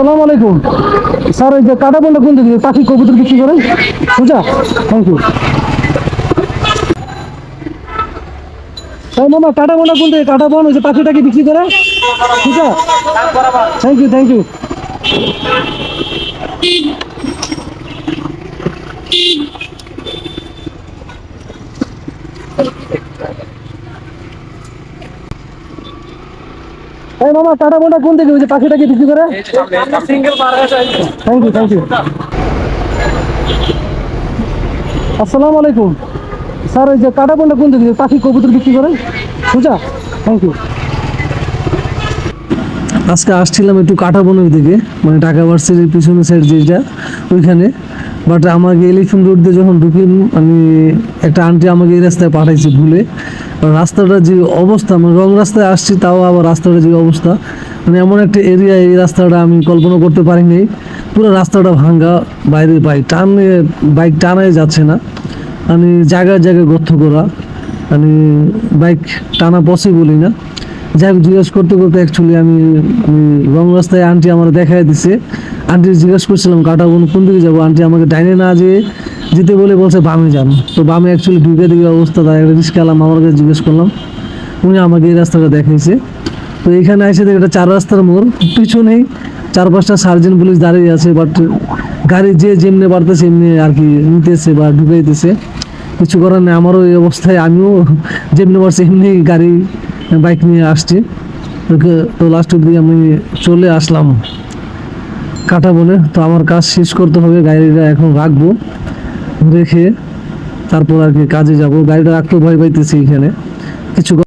আসসালামু আলাইকুম। স্যার, এই যে কাটাবনটা কোন দিকে? পাখি কবুতর বিক্রি করেন পূজা থ্যাংক ইউ মামা কাটাবনটা কোন দিকে? কাটাবন ওই যে পাখি টাকি বিক্রি করে? Puja thank you thank you এই মামা কাটাবনটা কোন দিকে? ওই যে পাখি টাকি বিক্রি করে? থ্যাংক ইউ থ্যাংক ইউ আসসালামু আলাইকুম। স্যার ওই যে কাটাবনটা কোন দিকে? পাখি কবুতর বিক্রি করেন পূজা থ্যাংক ইউ আজকে আসছিলাম একটু কাটাবনের দিকে মানে ঢাকা ভার্সিটির পিছনে সাইড যেটা ওইখানে। বাট আমাকে এলিফেন্ট রোড দিয়ে যখন ঢুকি আমি একটা আন্টি আমাকে এই রাস্তায় পাঠাইছে ভুলে। রাস্তাটা যে অবস্থা মানে রং রাস্তায় আসছি, তাও আবার রাস্তাটা যে অবস্থা। মানে এমন একটা এরিয়া এই রাস্তাটা আমি কল্পনা করতে পারিনি পুরো রাস্তাটা ভাঙ্গা, বাইরে বাইক টানে, বাইক টানাই যাচ্ছে না। মানে জায়গায় জায়গায় গর্ত করা। মানে বাইক টানা পসিবলই না। যাই হোক, জিজ্ঞেস করতে করতে অ্যাকচুয়ালি আমি আমি রং রাস্তায় আন্টি আমার দেখাই দিছে। আন্টি জিজ্ঞেস করছিলাম কাটাবন কোন দিকে যাব? আন্টি আমাকে ডাইনে না যেয়ে যেতে বলে বলছে, বামে যান। তো বামে অ্যাকচুয়ালি ঢুকে দিকে অবস্থা, তাই একটা রিস্ক এলাম আমার কাছে জিজ্ঞেস করলাম। উনি আমাকে এই রাস্তাটা দেখাইছে। তো এখানে এসে দেখি একটা চার রাস্তার মোড় পিছনেই চার পাঁচটা সার্জেন্ট পুলিশ দাঁড়িয়ে আছে বাট গাড়ি যে যেমনি বাড়তেছে, এমনি আর কি নিতেছে বা ঢুকাইতেছে কিছু করার নেই, আমারও এই অবস্থায়, আমিও যেমনি পারছি এমনি গাড়ি বাইক নিয়ে আসছি। তো লাস্ট অব্দি আমি চলে আসলাম। কাটা বলে, তো আমার কাজ শেষ করতে হবে, গাড়িটা এখন রাখব, রেখে তারপর আর কি কাজে যাব। গাড়িটা রাখতেও ভয় পাইতেছি এখানে। কিছু